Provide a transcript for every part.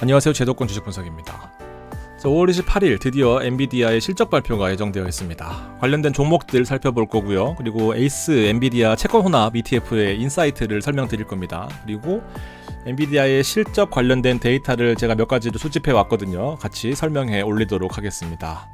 안녕하세요. 제도권 주식 분석입니다. 5월 28일 드디어 엔비디아의 실적 발표가 예정되어 있습니다. 관련된 종목들 살펴볼 거고요. 그리고 에이스 엔비디아 채권 혼합 ETF의 인사이트를 설명드릴 겁니다. 그리고 엔비디아의 실적 관련된 데이터를 제가 몇 가지도 수집해 왔거든요. 같이 설명해 올리도록 하겠습니다.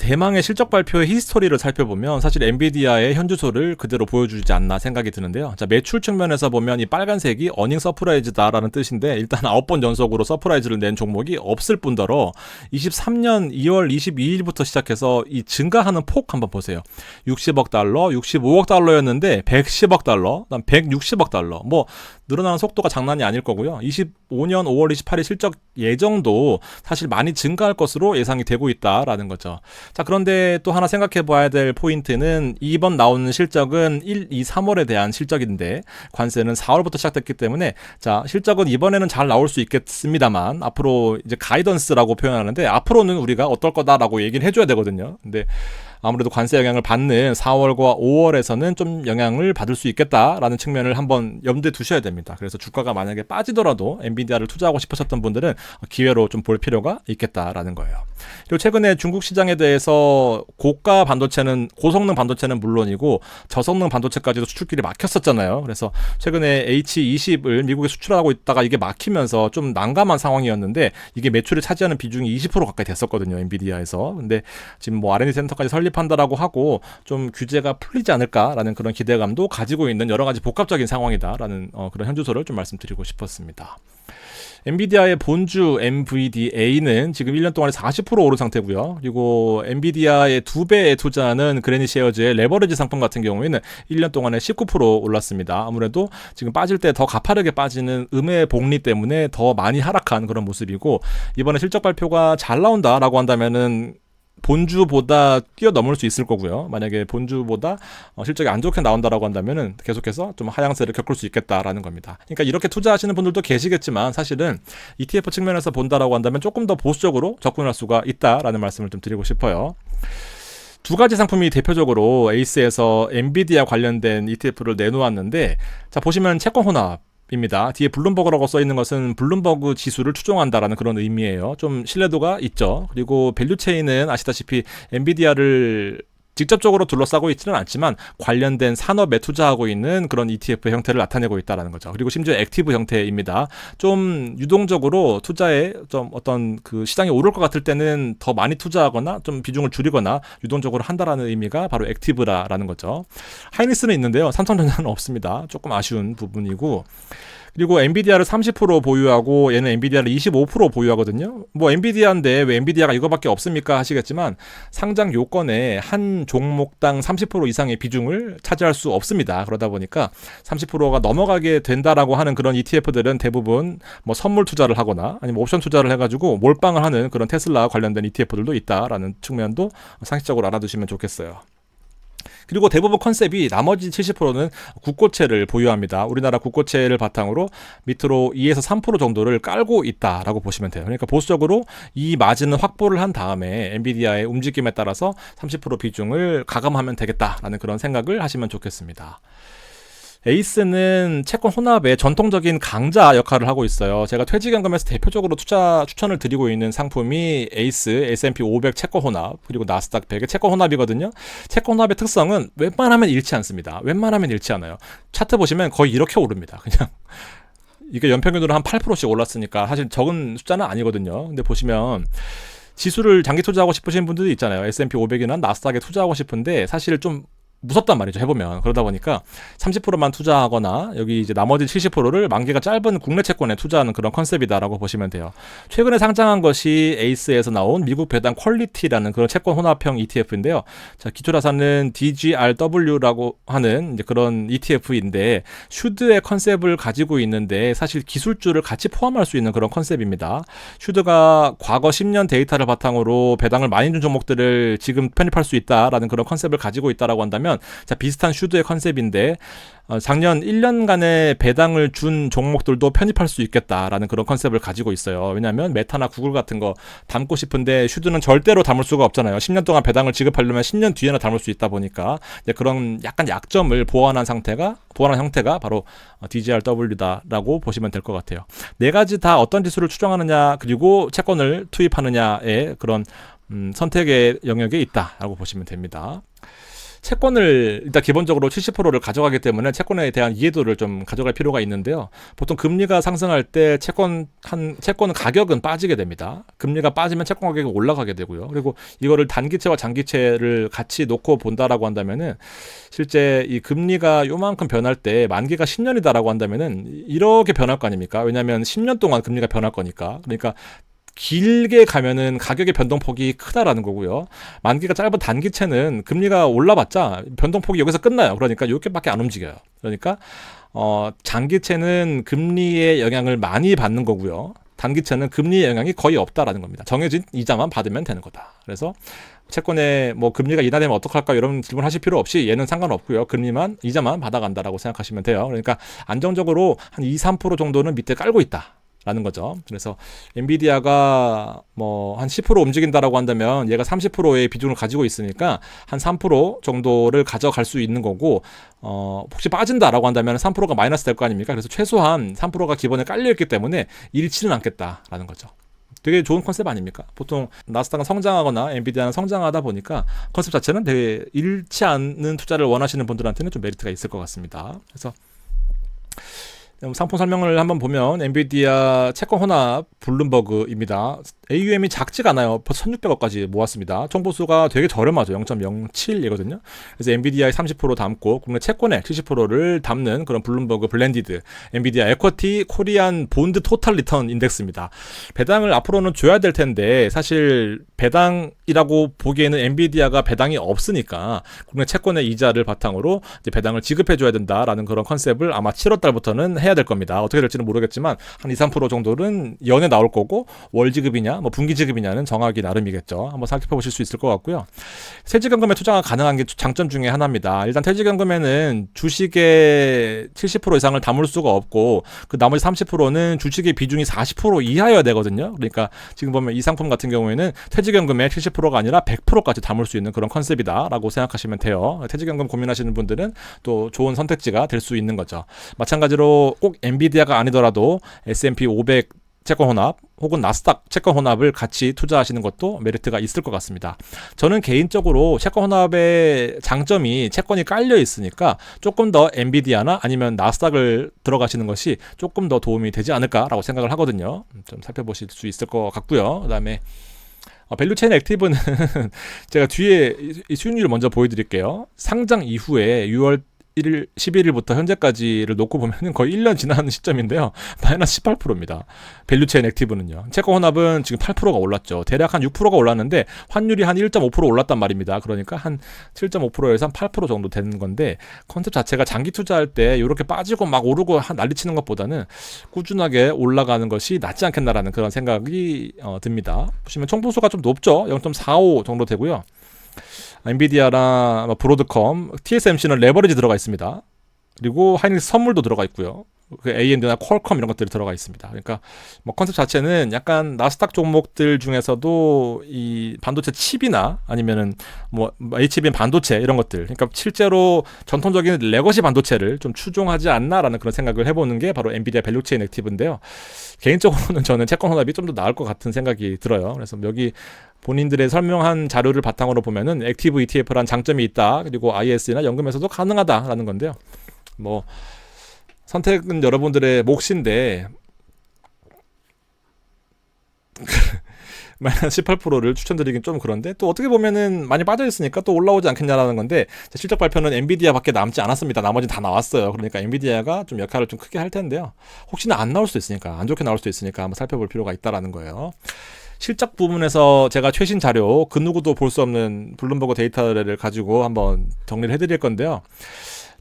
대망의 실적 발표의 히스토리를 살펴보면 사실 엔비디아의 현주소를 그대로 보여주지 않나 생각이 드는데요. 자, 매출 측면에서 보면 이 빨간색이 어닝 서프라이즈다라는 뜻인데 일단 9번 연속으로 서프라이즈를 낸 종목이 없을 뿐더러 23년 2월 22일부터 시작해서 이 증가하는 폭 한번 보세요. 60억 달러, 65억 달러였는데 110억 달러, 그다음 160억 달러. 뭐 늘어나는 속도가 장난이 아닐 거고요. 25년 5월 28일 실적 예정도 사실 많이 증가할 것으로 예상이 되고 있다라는 거죠. 자, 그런데 또 하나 생각해 봐야 될 포인트는 이번 나오는 실적은 1, 2, 3월에 대한 실적인데 관세는 4월부터 시작됐기 때문에 자, 실적은 이번에는 잘 나올 수 있겠습니다만 앞으로 이제 가이던스라고 표현하는데 앞으로는 우리가 어떨 거다라고 얘기를 해줘야 되거든요. 근데 아무래도 관세 영향을 받는 4월과 5월에서는 좀 영향을 받을 수 있겠다라는 측면을 한번 염두에 두셔야 됩니다. 그래서 주가가 만약에 빠지더라도 엔비디아를 투자하고 싶으셨던 분들은 기회로 좀 볼 필요가 있겠다라는 거예요. 그리고 최근에 중국 시장에 대해서 고가 반도체는 고성능 반도체는 물론이고 저성능 반도체까지도 수출길이 막혔었잖아요. 그래서 최근에 H20을 미국에 수출하고 있다가 이게 막히면서 좀 난감한 상황이었는데 이게 매출을 차지하는 비중이 20% 가까이 됐었거든요. 엔비디아에서. 근데 지금 뭐 R&D 센터까지 설립 설립한다라고 하고 좀 규제가 풀리지 않을까라는 그런 기대감도 가지고 있는 여러 가지 복합적인 상황이다라는 어, 그런 현주소를 좀 말씀드리고 싶었습니다. 엔비디아의 본주 MVDA는 지금 1년 동안에 40% 오른 상태고요. 그리고 엔비디아의 두 배의 투자는 그레니쉐어즈의 레버리지 상품 같은 경우에는 1년 동안에 19% 올랐습니다. 아무래도 지금 빠질 때 더 가파르게 빠지는 음의 복리 때문에 더 많이 하락한 그런 모습이고 이번에 실적 발표가 잘 나온다라고 한다면은 본주보다 뛰어넘을 수 있을 거고요. 만약에 본주보다 어, 실적이 안 좋게 나온다라고 한다면은 계속해서 좀 하향세를 겪을 수 있겠다라는 겁니다. 그러니까 이렇게 투자하시는 분들도 계시겠지만 사실은 ETF 측면에서 본다라고 한다면 조금 더 보수적으로 접근할 수가 있다라는 말씀을 좀 드리고 싶어요. 두 가지 상품이 대표적으로 에이스에서 엔비디아 관련된 ETF를 내놓았는데 자 보시면 채권 혼합 입니다. 뒤에 블룸버그라고 써 있는 것은 블룸버그 지수를 추종한다라는 그런 의미예요. 좀 신뢰도가 있죠. 그리고 밸류 체인은 아시다시피 엔비디아를 직접적으로 둘러싸고 있지는 않지만 관련된 산업에 투자하고 있는 그런 ETF 형태를 나타내고 있다라는 거죠. 그리고 심지어 액티브 형태입니다. 좀 유동적으로 투자에 좀 어떤 그 시장이 오를 것 같을 때는 더 많이 투자하거나 좀 비중을 줄이거나 유동적으로 한다라는 의미가 바로 액티브라라는 거죠. 하이니스는 있는데요. 삼성전자는 없습니다. 조금 아쉬운 부분이고 그리고 엔비디아를 30% 보유하고 얘는 엔비디아를 25% 보유하거든요. 뭐 엔비디아인데 왜 엔비디아가 이거밖에 없습니까 하시겠지만 상장 요건에 한 종목당 30% 이상의 비중을 차지할 수 없습니다. 그러다 보니까 30%가 넘어가게 된다라고 하는 그런 ETF들은 대부분 뭐 선물 투자를 하거나 아니면 옵션 투자를 해가지고 몰빵을 하는 그런 테슬라 관련된 ETF들도 있다라는 측면도 상식적으로 알아두시면 좋겠어요. 그리고 대부분 컨셉이 나머지 70%는 국고채를 보유합니다. 우리나라 국고채를 바탕으로 밑으로 2에서 3% 정도를 깔고 있다라고 보시면 돼요. 그러니까 보수적으로 이 마진을 확보를 한 다음에 엔비디아의 움직임에 따라서 30% 비중을 가감하면 되겠다라는 그런 생각을 하시면 좋겠습니다. 에이스는 채권 혼합의 전통적인 강자 역할을 하고 있어요. 제가 퇴직연금에서 대표적으로 투자 추천을 드리고 있는 상품이 에이스 S&P 500 채권 혼합 그리고 나스닥 100의 채권 혼합이거든요. 채권 혼합의 특성은 웬만하면 잃지 않습니다. 웬만하면 잃지 않아요. 차트 보시면 거의 이렇게 오릅니다. 그냥 이게 연평균으로 한 8%씩 올랐으니까 사실 적은 숫자는 아니거든요. 근데 보시면 지수를 장기 투자하고 싶으신 분들도 있잖아요. S&P 500이나 나스닥에 투자하고 싶은데 사실 좀 무섭단 말이죠 해보면 그러다 보니까 30%만 투자하거나 여기 이제 나머지 70%를 만기가 짧은 국내 채권에 투자하는 그런 컨셉이다라고 보시면 돼요. 최근에 상장한 것이 에이스에서 나온 미국 배당 퀄리티라는 그런 채권 혼합형 ETF인데요. 자 기초자산은 DGRW라고 하는 이제 그런 ETF인데 슈드의 컨셉을 가지고 있는데 사실 기술주를 같이 포함할 수 있는 그런 컨셉입니다. 슈드가 과거 10년 데이터를 바탕으로 배당을 많이 준 종목들을 지금 편입할 수 있다라는 그런 컨셉을 가지고 있다라고 한다면 보면 자 비슷한 슈드의 컨셉인데 어, 작년 1년간의 배당을 준 종목들도 편입할 수 있겠다라는 그런 컨셉을 가지고 있어요. 왜냐하면 메타나 구글 같은 거 담고 싶은데 슈드는 절대로 담을 수가 없잖아요. 10년 동안 배당을 지급하려면 10년 뒤에나 담을 수 있다 보니까 그런 약간 약점을 보완한 상태가 보완한 형태가 바로 어, DGRW다라고 보시면 될 것 같아요. 네 가지 다 어떤 지수를 추정하느냐 그리고 채권을 투입하느냐의 그런 음, 선택의 영역에 있다라고 보시면 됩니다. 채권을 일단 기본적으로 70%를 가져가기 때문에 채권에 대한 이해도를 좀 가져갈 필요가 있는데요. 보통 금리가 상승할 때 채권 한 채권 가격은 빠지게 됩니다. 금리가 빠지면 채권 가격이 올라가게 되고요. 그리고 이거를 단기채와 장기채를 같이 놓고 본다라고 한다면은 실제 이 금리가 요만큼 변할 때 만기가 10년이다라고 한다면은 이렇게 변할 거 아닙니까? 왜냐하면 10년 동안 금리가 변할 거니까. 그러니까 길게 가면은 가격의 변동폭이 크다라는 거고요. 만기가 짧은 단기채는 금리가 올라봤자 변동폭이 여기서 끝나요. 그러니까 이렇게밖에 안 움직여요. 그러니까 어 장기채는 금리의 영향을 많이 받는 거고요. 단기채는 금리의 영향이 거의 없다라는 겁니다. 정해진 이자만 받으면 되는 거다. 그래서 채권에 뭐 금리가 인하되면 어떡할까 이런 질문 하실 필요 없이 얘는 상관없고요. 금리만 이자만 받아간다라고 생각하시면 돼요. 그러니까 안정적으로 한 2, 3% 정도는 밑에 깔고 있다. 라는 거죠. 그래서 엔비디아가 뭐 한 10% 움직인다라고 한다면 얘가 30%의 비중을 가지고 있으니까 한 3% 정도를 가져갈 수 있는 거고 어 혹시 빠진다라고 한다면 3%가 마이너스 될 거 아닙니까? 그래서 최소한 3%가 기본에 깔려 있기 때문에 잃지는 않겠다라는 거죠. 되게 좋은 컨셉 아닙니까? 보통 나스닥은 성장하거나 엔비디아는 성장하다 보니까 컨셉 자체는 되게 잃지 않는 투자를 원하시는 분들한테는 좀 메리트가 있을 것 같습니다. 그래서 상품 설명을 한번 보면 엔비디아 채권 혼합 블룸버그입니다. AUM이 작지가 않아요. 벌써 1600억까지 모았습니다. 총보수가 되게 저렴하죠. 0.07이거든요. 그래서 엔비디아의 30% 담고 국내 채권의 70%를 담는 그런 블룸버그 블렌디드 엔비디아 에쿼티 코리안 본드 토탈 리턴 인덱스입니다. 배당을 앞으로는 줘야 될 텐데 사실 배당이라고 보기에는 엔비디아가 배당이 없으니까 국내 채권의 이자를 바탕으로 배당을 지급해 줘야 된다라는 그런 컨셉을 아마 7월 달부터는 해야 될 겁니다. 어떻게 될지는 모르겠지만 한 2, 3% 정도는 연에 나올 거고 월 지급이냐 뭐 분기 지급이냐는 정하기 나름이겠죠. 한번 살펴 보실 수 있을 것 같고요. 퇴직연금에 투자가 가능한 게 장점 중에 하나입니다. 일단 퇴직연금에는 주식의 70% 이상을 담을 수가 없고 그 나머지 30%는 주식의 비중이 40% 이하여야 되거든요. 그러니까 지금 보면 이 상품 같은 경우에는 퇴직연금의 70%가 아니라 100%까지 담을 수 있는 그런 컨셉이다라고 생각하시면 돼요. 퇴직연금 고민하시는 분들은 또 좋은 선택지가 될 수 있는 거죠. 마찬가지로 꼭 엔비디아가 아니더라도 S&P 500 채권 혼합 혹은 나스닥 채권 혼합을 같이 투자하시는 것도 메리트가 있을 것 같습니다. 저는 개인적으로 채권 혼합의 장점이 채권이 깔려 있으니까 조금 더 엔비디아나 아니면 나스닥을 들어가시는 것이 조금 더 도움이 되지 않을까라고 생각을 하거든요. 좀 살펴보실 수 있을 것 같고요. 그다음에 어, 밸류체인 액티브는 제가 뒤에 수익률을 먼저 보여드릴게요. 상장 이후에 6월 1일 11일부터 현재까지를 놓고 보면은 거의 1년 지나는 시점인데요. 마이너스 18%입니다. 밸류체인 액티브는요. 채권 혼합은 지금 8%가 올랐죠. 대략 한 6%가 올랐는데 환율이 한 1.5% 올랐단 말입니다. 그러니까 한 7.5%에서 한 8% 정도 되는 건데 컨셉 자체가 장기 투자할 때 이렇게 빠지고 막 오르고 한 난리 치는 것보다는 꾸준하게 올라가는 것이 낫지 않겠나라는 그런 생각이 어, 듭니다. 보시면 총보수가 좀 높죠. 0.45 정도 되고요. 엔비디아나 뭐 브로드컴, TSMC는 레버리지 들어가 있습니다. 그리고 하이닉스 선물도 들어가 있고요. 그 AMD나 퀄컴 이런 것들이 들어가 있습니다. 그러니까 뭐 컨셉 자체는 약간 나스닥 종목들 중에서도 이 반도체 칩이나 아니면은 뭐 HBM 반도체 이런 것들, 그러니까 실제로 전통적인 레거시 반도체를 좀 추종하지 않나라는 그런 생각을 해보는 게 바로 엔비디아 밸류체인 액티브인데요. 개인적으로는 저는 채권 혼합이 좀 더 나을 것 같은 생각이 들어요. 그래서 여기 본인들의 설명한 자료를 바탕으로 보면은 액티브 ETF란 장점이 있다. 그리고 IS나 연금에서도 가능하다라는 건데요. 뭐 선택은 여러분들의 몫인데 마이너스 18%를 추천드리긴 좀 그런데 또 어떻게 보면은 많이 빠져 있으니까 또 올라오지 않겠냐라는 건데 실적 발표는 엔비디아밖에 남지 않았습니다. 나머지는 다 나왔어요. 그러니까 엔비디아가 좀 역할을 좀 크게 할 텐데요. 혹시나 안 나올 수도 있으니까 안 좋게 나올 수도 있으니까 한번 살펴볼 필요가 있다라는 거예요. 실적 부분에서 제가 최신 자료 그 누구도 볼 수 없는 블룸버그 데이터를 가지고 한번 정리를 해드릴 건데요.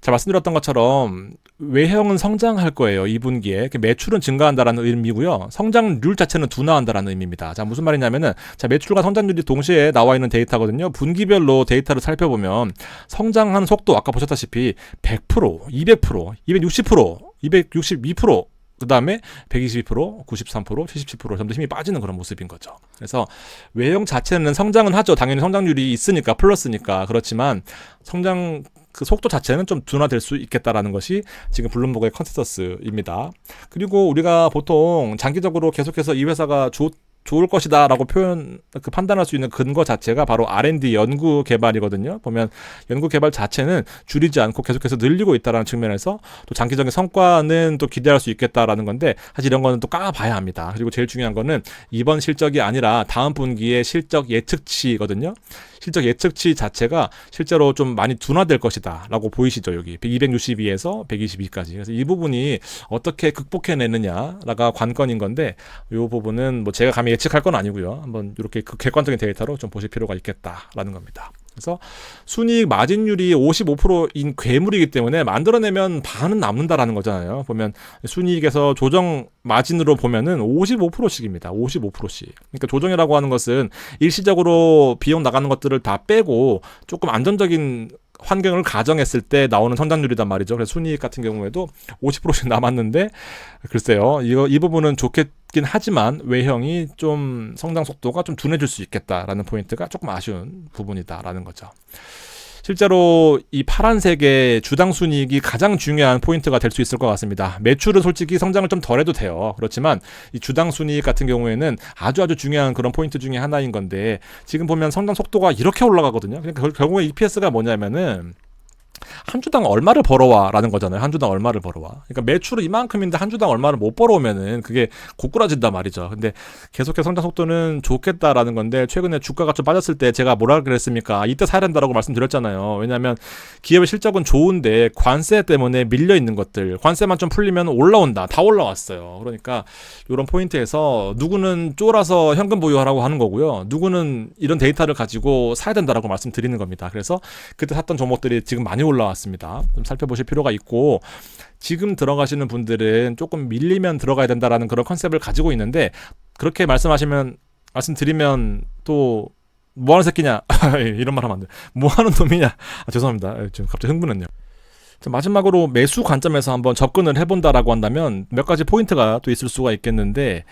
자 말씀드렸던 것처럼 외형은 성장할 거예요 2분기에. 매출은 증가한다라는 의미고요. 성장률 자체는 둔화한다라는 의미입니다. 자 무슨 말이냐면은 자 매출과 성장률이 동시에 나와 있는 데이터거든요. 분기별로 데이터를 살펴보면 성장하는 속도 아까 보셨다시피 100% 200% 260% 262%그 다음에 122%, 93%, 77% 점점 힘이 빠지는 그런 모습인 거죠. 그래서 외형 자체는 성장은 하죠. 당연히 성장률이 있으니까 플러스니까. 그렇지만 성장 그 속도 자체는 좀 둔화될 수 있겠다라는 것이 지금 블룸버그의 컨센서스입니다. 그리고 우리가 보통 장기적으로 계속해서 이 회사가 좋 좋을 것이다 라고 표현 그 판단할 수 있는 근거 자체가 바로 R&D 연구 개발이거든요. 보면 연구 개발 자체는 줄이지 않고 계속해서 늘리고 있다라는 측면에서 또 장기적인 성과는 또 기대할 수 있겠다라는 건데 사실 이런 거는 또 까봐야 합니다. 그리고 제일 중요한 거는 이번 실적이 아니라 다음 분기의 실적 예측치거든요. 실적 예측치 자체가 실제로 좀 많이 둔화될 것이다 라고 보이시죠 여기 262에서 122까지 그래서 이 부분이 어떻게 극복해내느냐가 관건인 건데 이 부분은 뭐 제가 감히 예측할 건 아니고요 한번 이렇게 그 객관적인 데이터로 좀 보실 필요가 있겠다라는 겁니다. 그래서 순이익 마진율이 55%인 괴물이기 때문에 만들어내면 반은 남는다라는 거잖아요. 보면 순이익에서 조정 마진으로 보면은 55%씩입니다. 55%씩. 그러니까 조정이라고 하는 것은 일시적으로 비용 나가는 것들을 다 빼고 조금 안정적인 환경을 가정했을 때 나오는 성장률이단 말이죠. 그래서 순이익 같은 경우에도 50%씩 남았는데 글쎄요. 이거 이 부분은 좋겠긴 하지만 외형이 좀 성장 속도가 좀 둔해질 수 있겠다라는 포인트가 조금 아쉬운 부분이다라는 거죠. 실제로 이 파란색의 주당 순이익이 가장 중요한 포인트가 될 수 있을 것 같습니다. 매출은 솔직히 성장을 좀 덜해도 돼요. 그렇지만 이 주당 순이익 같은 경우에는 아주 아주 중요한 그런 포인트 중에 하나인 건데 지금 보면 성장 속도가 이렇게 올라가거든요. 그러니까 결국에 EPS가 뭐냐면은 한 주당 얼마를 벌어와라는 거잖아요. 한 주당 얼마를 벌어와. 그러니까 매출은 이만큼인데 한 주당 얼마를 못 벌어오면은 그게 고꾸라진단 말이죠. 근데 계속해서 성장 속도는 좋겠다라는 건데 최근에 주가가 좀 빠졌을 때 제가 뭐라 그랬습니까? 이때 사야 된다라고 말씀드렸잖아요. 왜냐하면 기업의 실적은 좋은데 관세 때문에 밀려 있는 것들, 관세만 좀 풀리면 올라온다. 다 올라왔어요. 그러니까 이런 포인트에서 누구는 쫄아서 현금 보유하라고 하는 거고요. 누구는 이런 데이터를 가지고 사야 된다라고 말씀드리는 겁니다. 그래서 그때 샀던 종목들이 지금 많이 올라왔습니다. 좀 살펴보실 필요가 있고 지금 들어가시는 분들은 조금 밀리면 들어가야 된다라는 그런 컨셉을 가지고 있는데 그렇게 말씀하시면 말씀드리면 또 뭐하는 새끼냐 이런 말 하면 안 돼. 뭐하는 놈이냐 아, 죄송합니다. 지금 갑자기 흥분했네요. 자, 마지막으로 매수 관점에서 한번 접근을 해본다라고 한다면 몇 가지 포인트가 또 있을 수가 있겠는데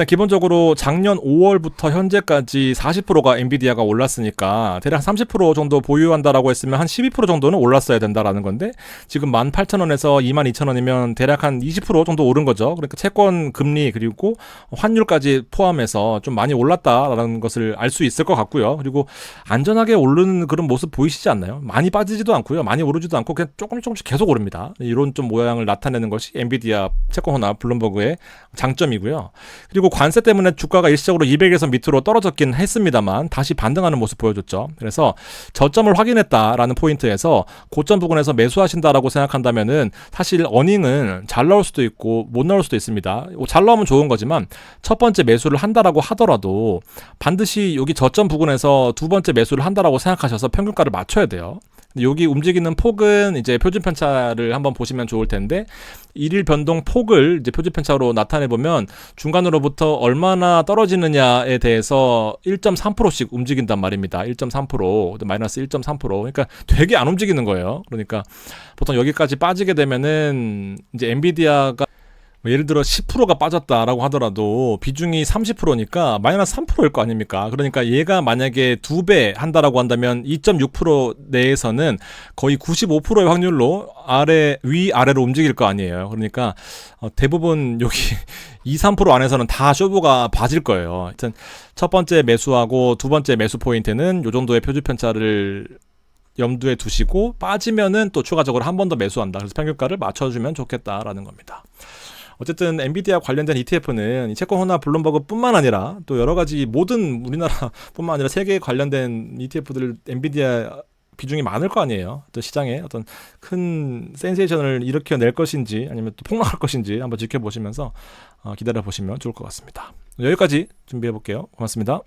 일단 기본적으로 작년 5월부터 현재까지 40%가 엔비디아가 올랐으니까 대략 30% 정도 보유한다라고 했으면 한 12% 정도는 올랐어야 된다라는 건데 지금 18,000원에서 22,000원이면 대략 한 20% 정도 오른 거죠. 그러니까 채권 금리 그리고 환율까지 포함해서 좀 많이 올랐다라는 것을 알 수 있을 것 같고요. 그리고 안전하게 오르는 그런 모습 보이시지 않나요? 많이 빠지지도 않고요. 많이 오르지도 않고 그냥 조금씩 조금씩 계속 오릅니다. 이런 좀 모양을 나타내는 것이 엔비디아 채권호나 블룸버그의 장점이고요. 그리고 관세 때문에 주가가 일시적으로 200에서 밑으로 떨어졌긴 했습니다만 다시 반등하는 모습 보여줬죠. 그래서 저점을 확인했다라는 포인트에서 고점 부근에서 매수하신다라고 생각한다면은 사실 어닝은 잘 나올 수도 있고 못 나올 수도 있습니다. 잘 나오면 좋은 거지만 첫 번째 매수를 한다라고 하더라도 반드시 여기 저점 부근에서 두 번째 매수를 한다라고 생각하셔서 평균가를 맞춰야 돼요. 여기 움직이는 폭은 이제 표준 편차를 한번 보시면 좋을 텐데 일일 변동 폭을 이제 표준 편차로 나타내 보면 중간으로부터 얼마나 떨어지느냐에 대해서 1.3%씩 움직인단 말입니다. 1.3% 마이너스 1.3% 그러니까 되게 안 움직이는 거예요. 그러니까 보통 여기까지 빠지게 되면은 이제 엔비디아가 뭐 예를 들어 10%가 빠졌다라고 하더라도 비중이 30%니까 마이너스 3%일 거 아닙니까? 그러니까 얘가 만약에 두 배 한다라고 한다면 2.6% 내에서는 거의 95%의 확률로 아래 위 아래로 움직일 거 아니에요. 그러니까 어, 대부분 여기 2, 3% 안에서는 다 쇼부가 봐질 거예요. 하여튼 첫 번째 매수하고 두 번째 매수 포인트는 요 정도의 표준 편차를 염두에 두시고 빠지면은 또 추가적으로 한 번 더 매수한다. 그래서 평균가를 맞춰주면 좋겠다라는 겁니다. 어쨌든 엔비디아 관련된 ETF는 채권 호나 블룸버그뿐만 아니라 또 여러 가지 모든 우리나라뿐만 아니라 세계에 관련된 ETF들 엔비디아 비중이 많을 거 아니에요. 또 시장에 어떤 큰 센세이션을 일으켜낼 것인지 아니면 또 폭락할 것인지 한번 지켜보시면서 어, 기다려 보시면 좋을 것 같습니다. 여기까지 준비해 볼게요. 고맙습니다.